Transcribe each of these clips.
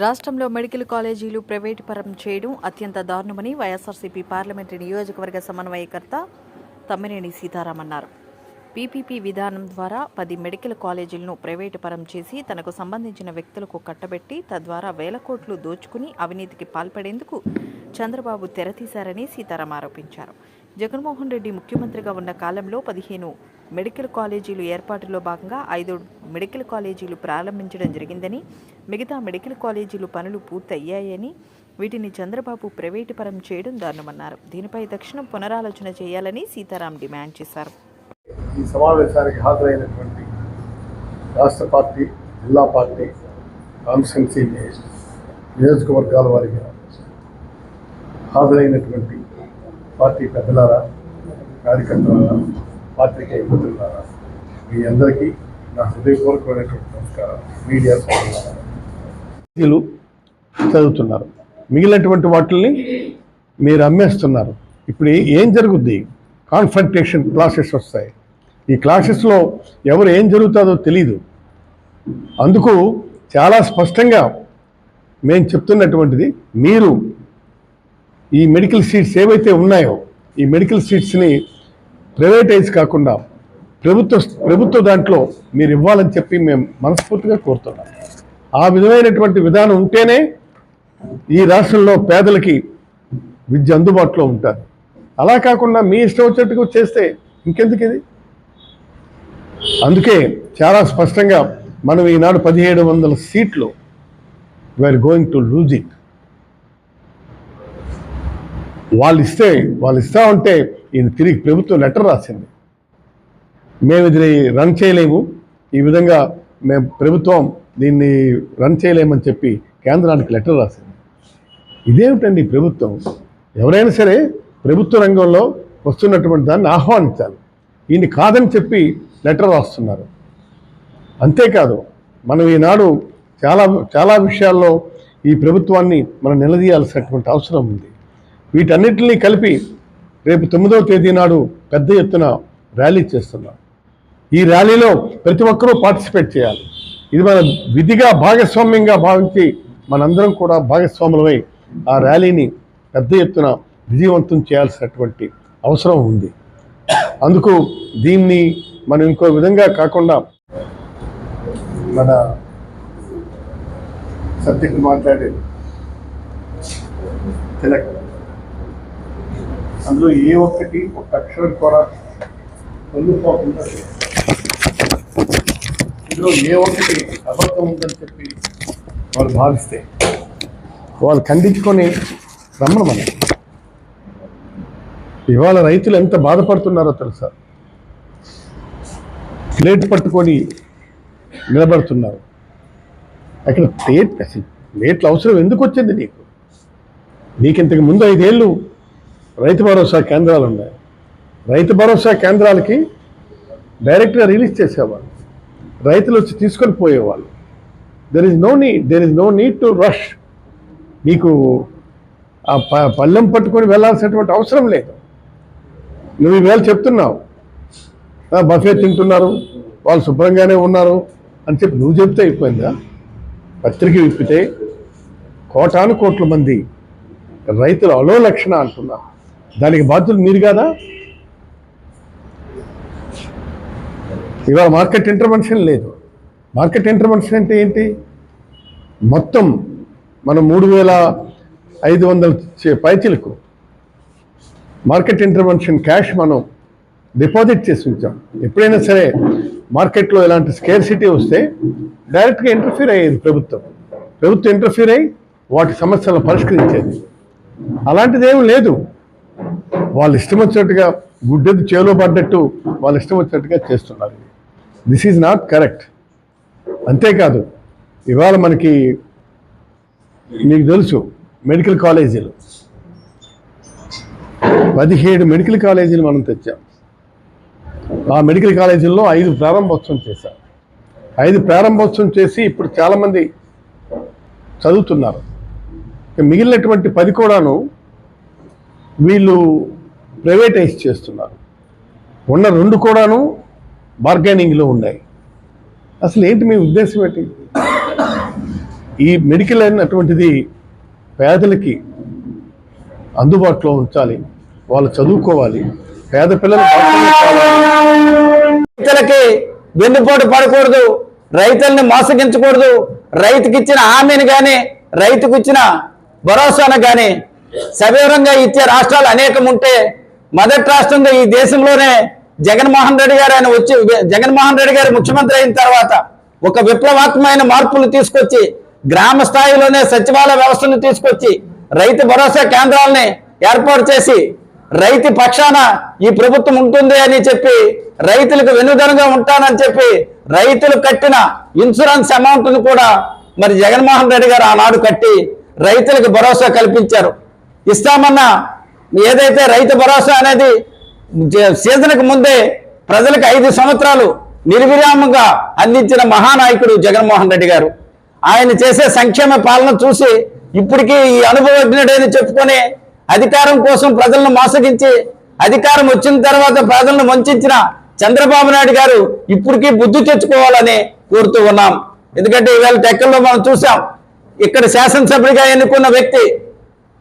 రాష్ట్రంలో మెడికల్ కాలేజీలు ప్రైవేటు పరం చేయడం అత్యంత దారుణమని వైఎస్ఆర్సీపీ పార్లమెంటరీ నియోజకవర్గ సమన్వయకర్త తమ్మినేని సీతారాం అన్నారు. పీపీపీ విధానం ద్వారా పది మెడికల్ కాలేజీలను ప్రైవేటు పరం చేసి తనకు సంబంధించిన వ్యక్తులకు కట్టబెట్టి తద్వారా వేల కోట్లు దోచుకుని అవినీతికి పాల్పడేందుకు చంద్రబాబు తెరతీశారని సీతారాం ఆరోపించారు. జగన్మోహన్ రెడ్డి ముఖ్యమంత్రిగా ఉన్న కాలంలో పదిహేను మెడికల్ కాలేజీలు ఏర్పాటులో భాగంగా ఐదు మెడికల్ కాలేజీలు ప్రారంభించడం జరిగిందని మిగతా మెడికల్ కాలేజీలు పనులు పూర్తయ్యాయని వీటిని చంద్రబాబు ప్రైవేటు పరం చేయడం దారుణమన్నారు. దీనిపై తక్షణం పునరాలోచన చేయాలని సీతారాం డిమాండ్ చేశారు. ఈ సమావేశానికి హాజరైనటువంటి రాష్ట్ర పార్టీ జిల్లా పార్టీ కాన్స్టిట్యున్సీ నియోజకవర్గాల వారిగా హాజరైనటువంటి పార్టీ పెద్దలారా కార్యకర్తలారా పాత్రికేయ మిత్రులారా మీ అందరికీ నా హృదయపూర్వకమైనటువంటి నమస్కారం మీడియా చదువుతున్నారు. మిగిలినటువంటి వాటిల్ని మీరు అమ్మేస్తున్నారు. ఇప్పుడు ఏం జరుగుద్ది? కాన్ఫంటేషన్ క్లాసెస్ వస్తాయి. ఈ క్లాసెస్లో ఎవరు ఏం జరుగుతుందో తెలీదు. అందుకు చాలా స్పష్టంగా మేము చెప్తున్నటువంటిది మీరు ఈ మెడికల్ సీట్స్ ఏవైతే ఉన్నాయో ఈ మెడికల్ సీట్స్ని ప్రైవేటైజ్ కాకుండా ప్రభుత్వ ప్రభుత్వ దాంట్లో మీరు ఇవ్వాలని చెప్పి మేము మనస్ఫూర్తిగా కోరుతున్నాం. ఆ విధమైనటువంటి విధానం ఉంటేనే ఈ రాష్ట్రంలో పేదలకి విద్య అందుబాటులో ఉంటారు. అలా కాకుండా మీ ఇష్టం వచ్చినట్టుగా చేస్తే ఇంకెందుకు ఇది? అందుకే చాలా స్పష్టంగా మనం ఈనాడు పదిహేడు వందల సీట్లు we're going to lose it వాళ్ళు ఇస్తే వాళ్ళు ఇస్తా ఉంటే ఈయన తిరిగి ప్రభుత్వం లెటర్ రాసింది. మేము ఇది రన్ చేయలేము. ఈ విధంగా మేము ప్రభుత్వం దీన్ని రన్ చేయలేమని చెప్పి కేంద్రానికి లెటర్ రాసింది. ఇదేమిటండి ప్రభుత్వం? ఎవరైనా సరే ప్రభుత్వ రంగంలో వస్తున్నటువంటి దాన్ని ఆహ్వానించాలి. ఈయన కాదని చెప్పి లెటర్ రాస్తున్నారు. అంతేకాదు మనం ఈనాడు చాలా చాలా విషయాల్లో ఈ ప్రభుత్వాన్ని మనం నిలదీయాల్సినటువంటి అవసరం ఉంది. వీటన్నిటినీ కలిపి రేపు తొమ్మిదవ తేదీ నాడు పెద్ద ఎత్తున ర్యాలీ చేస్తున్నాం. ఈ ర్యాలీలో ప్రతి ఒక్కరూ పార్టిసిపేట్ చేయాలి. ఇది మన విధిగా భాగస్వామ్యంగా భావించి మనందరం కూడా భాగస్వాములమై ఆ ర్యాలీని పెద్ద ఎత్తున విజయవంతం చేయాల్సినటువంటి అవసరం ఉంది. అందుకు దీన్ని మనం ఇంకో విధంగా కాకుండా మన సబ్జెక్ట్ మాట్లాడేది తిలక్ అందులో ఏ ఒక్కటి ఒక అక్షరం కూడా పొందుకోకుండా ఇందులో ఏ ఒక్కటి అబద్ధం ఉందని చెప్పి వాళ్ళు భావిస్తే వాళ్ళు ఖండించుకొని రమ్మను మనం. ఇవాళ రైతులు ఎంత బాధపడుతున్నారో తెలుసా? ప్లేట్ పట్టుకొని నిలబడుతున్నారు. అక్కడ ప్లేట్ అసలు ప్లేట్లు అవసరం ఎందుకు వచ్చింది నీకు? నీకు ఇంతకు ముందు ఐదేళ్ళు రైతు భరోసా కేంద్రాలు ఉన్నాయి రైతు భరోసా కేంద్రాలకి డైరెక్ట్గా రిలీజ్ చేసేవాళ్ళు. రైతులు వచ్చి తీసుకొని పోయేవాళ్ళు. There is no need there is no need to rush నీకు ఆ ప పళ్ళెం పట్టుకొని వెళ్ళాల్సినటువంటి అవసరం లేదు. నువ్వు ఈవేళ చెప్తున్నావు. బఫే తింటున్నారు వాళ్ళు శుభ్రంగానే ఉన్నారు అని చెప్పి నువ్వు చెప్తే అయిపోయిందా? పత్రిక విప్పితే కోటాను కోట్ల మంది రైతులు అలో లక్షణ అంటున్నారు. దానికి బాధ్యులు మీరు కాదా? ఇవాళ మార్కెట్ ఇంటర్వెన్షన్ లేదు. మార్కెట్ ఇంటర్వెన్షన్ అంటే ఏంటి? మొత్తం మనం మూడు వేల ఐదు వందల చే- పైచిలకు మార్కెట్ ఇంటర్వెన్షన్ క్యాష్ మనం డిపాజిట్ చేసి ఉంచాం. ఎప్పుడైనా సరే మార్కెట్లో ఇలాంటి స్కేర్సిటీ వస్తే డైరెక్ట్గా ఇంటర్ఫీర్ అయ్యేది ప్రభుత్వం. ప్రభుత్వం ఇంటర్ఫీర్ అయ్యి వాటి సమస్యలను పరిష్కరించేది. అలాంటిది లేదు. వాళ్ళు ఇష్టం వచ్చినట్టుగా గుడ్డెది చేలో పడ్డట్టు వాళ్ళు ఇష్టం వచ్చినట్టుగా చేస్తున్నారు. దిస్ ఈజ్ నాట్ కరెక్ట్ అంతేకాదు ఇవాళ మనకి మీకు తెలుసు మెడికల్ కాలేజీలు పదిహేడు మెడికల్ కాలేజీలు మనం తెచ్చాం. ఆ మెడికల్ కాలేజీల్లో ఐదు ప్రారంభోత్సవం చేశాం ఐదు ప్రారంభోత్సవం చేసి ఇప్పుడు చాలామంది చదువుతున్నారు. మిగిలినటువంటి పది కూడాను వీళ్ళు ప్రైవేటైజ్ చేస్తున్నారు. ఉన్న రెండు కూడాను బార్గెనింగ్లో ఉన్నాయి. అసలు ఏంటి మీ ఉద్దేశం ఏంటి? ఈ మెడికల్ అన్నటువంటిది పేదలకి అందుబాటులో ఉంచాలి వాళ్ళు చదువుకోవాలి పేద పిల్లలు రైతులకి వెన్నుపోటు పడకూడదు రైతుల్ని మోసగించకూడదు రైతుకిచ్చిన హామీని కానీ రైతుకు ఇచ్చిన భరోసాను కానీ సవివరంగా ఇచ్చే రాష్ట్రాలు అనేకం ఉంటే మొదటి రాష్ట్రంగా ఈ దేశంలోనే జగన్మోహన్ రెడ్డి గారు ఆయన వచ్చి జగన్మోహన్ రెడ్డి గారు ముఖ్యమంత్రి అయిన తర్వాత ఒక విప్లవాత్మకమైన మార్పులు తీసుకొచ్చి గ్రామ స్థాయిలోనే సచివాలయ వ్యవస్థను తీసుకొచ్చి రైతు భరోసా కేంద్రాలని ఏర్పాటు చేసి రైతు పక్షాన ఈ ప్రభుత్వం ఉంటుంది అని చెప్పి రైతులకు వెన్నుదనుగా ఉంటానని చెప్పి రైతులు కట్టిన ఇన్సూరెన్స్ అమౌంట్ను కూడా మరి జగన్మోహన్ రెడ్డి గారు ఆనాడు కట్టి రైతులకు భరోసా కల్పించారు. ఇస్తామన్న ఏదైతే రైతు భరోసా అనేది సీజన్కు ముందే ప్రజలకు ఐదు సంవత్సరాలు నిర్విరామంగా అందించిన మహానాయకుడు జగన్మోహన్ రెడ్డి గారు. ఆయన చేసే సంక్షేమ పాలన చూసి ఇప్పటికీ ఈ అనుభవజ్ఞుడని చెప్పుకొని అధికారం కోసం ప్రజలను మోసగించి అధికారం వచ్చిన తర్వాత ప్రజలను వంచిన చంద్రబాబు నాయుడు గారు ఇప్పటికీ బుద్ధి తెచ్చుకోవాలని కోరుతూ ఉన్నాం. ఎందుకంటే ఈవేళ టెక్కల్లో మనం చూసాం ఇక్కడ శాసనసభ్యుడిగా ఎన్నుకున్న వ్యక్తి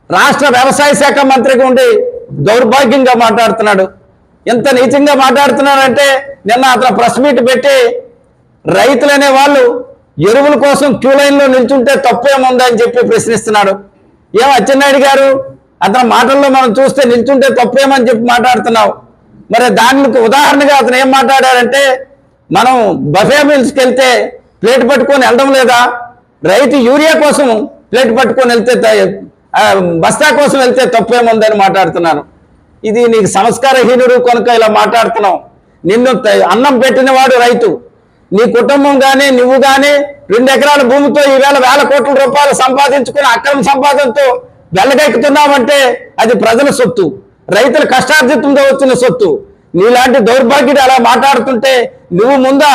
రాష్ట్ర వ్యవసాయ శాఖ మంత్రిగా ఉండి దౌర్భాగ్యంగా మాట్లాడుతున్నాడు. ఎంత నీచంగా మాట్లాడుతున్నాడంటే నిన్న అతను ప్రెస్ మీట్ పెట్టి రైతులు అనే వాళ్ళు ఎరువుల కోసం క్యూ లైన్లో నిల్చుంటే తప్పేముందని చెప్పి ప్రశ్నిస్తున్నాడు. ఏం అచ్చెన్నాయుడు గారు? అతని మాటల్లో మనం చూస్తే నిల్చుంటే తప్పేమని చెప్పి మాట్లాడుతున్నావు. మరి దానికి ఉదాహరణగా అతను ఏం మాట్లాడారంటే మనం బఫే మిల్స్కి వెళ్తే ప్లేట్ పట్టుకొని వెళ్ళడం లేదా? రైతు యూరియా కోసం ప్లేట్ పట్టుకొని వెళ్తే బస్తా కోసం వెళ్తే తప్పేముందని మాట్లాడుతున్నాను. ఇది నీకు సంస్కారహీనుడు కనుక ఇలా మాట్లాడుతున్నావు. నిన్ను అన్నం పెట్టినవాడు రైతు. నీ కుటుంబం కానీ నువ్వు కానీ రెండు ఎకరాల భూమితో ఈవేళ వేల కోట్ల రూపాయలు సంపాదించుకుని అక్రమ సంపాదనతో వెళ్ళగెక్కుతున్నావంటే అది ప్రజల సొత్తు. రైతుల కష్టార్జితంతో వచ్చిన సొత్తు. నీలాంటి దౌర్భాగ్యుడు అలా మాట్లాడుతుంటే నువ్వు ముందా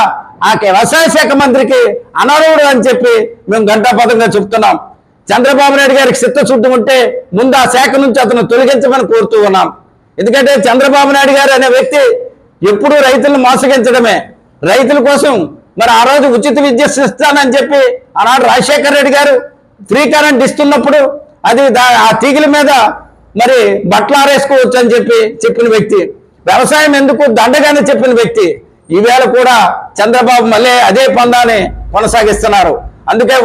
ఆ వ్యవసాయ శాఖ మంత్రికి అనర్హుడు అని చెప్పి మేము గంటాపదంగా చెప్తున్నాం. చంద్రబాబు నాయుడు గారికి చిత్తశుద్ధి ఉంటే ముందు ఆ శాఖ నుంచి అతను తొలగించమని కోరుతూ ఉన్నాం. ఎందుకంటే చంద్రబాబు నాయుడు గారు అనే వ్యక్తి ఎప్పుడూ రైతులను మోసగించడమే. రైతుల కోసం మరి ఆ రోజు ఉచిత విద్య ఇస్తానని చెప్పి ఆనాడు రాజశేఖర రెడ్డి గారు ఫ్రీ కరెంట్ ఇస్తున్నప్పుడు అది దా- ఆ తీగల మీద మరి బట్టలారేసుకోవచ్చు అని చెప్పి చెప్పిన వ్యక్తి. వ్యవసాయం ఎందుకు దండగానే చెప్పిన వ్యక్తి. ఈవేళ కూడా చంద్రబాబు మళ్ళీ అదే పందాన్ని కొనసాగిస్తున్నారు. అందుకే